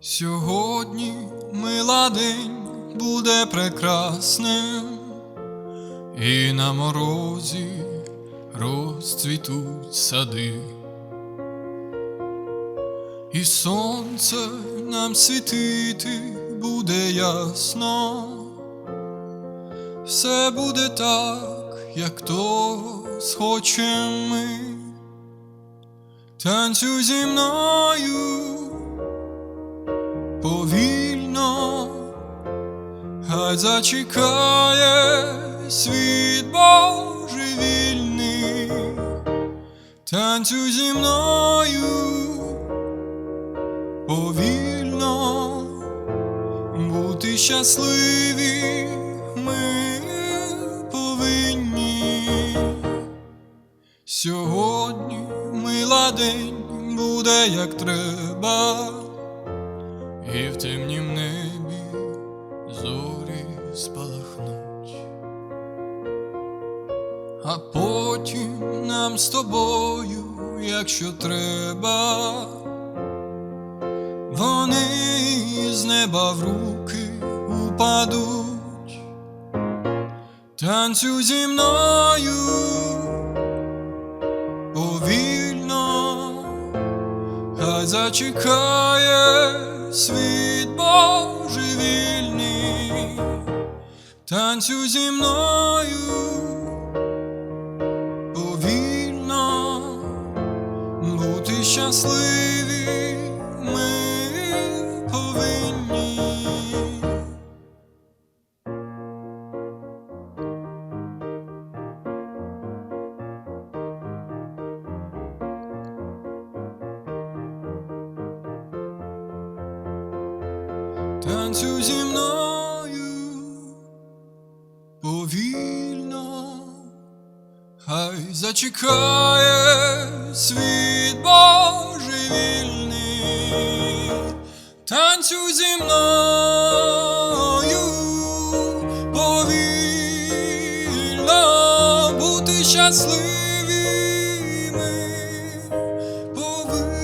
Сьогодні мила день буде прекрасним, і на морозі розцвітуть сади, і сонце нам світити буде ясно, все буде так, як того схочем ми. Танцюй зі мною повільно, хай зачекає світ божевільний, танцюй зі мною. Повільно, бути щасливі ми повинні. Сьогодні мила день буде як треба, і в темнім небі зорі спалахнуть, а потім нам з тобою, якщо треба, вони з неба в руки упадуть, танцюй зі мною зачекає світ божевільний, танцю зі мною повільно, бути щасливі Танцю зі мною повільно, хай зачекає світ божевільний, Танцю зі мною повільно бути щасливими. повільно.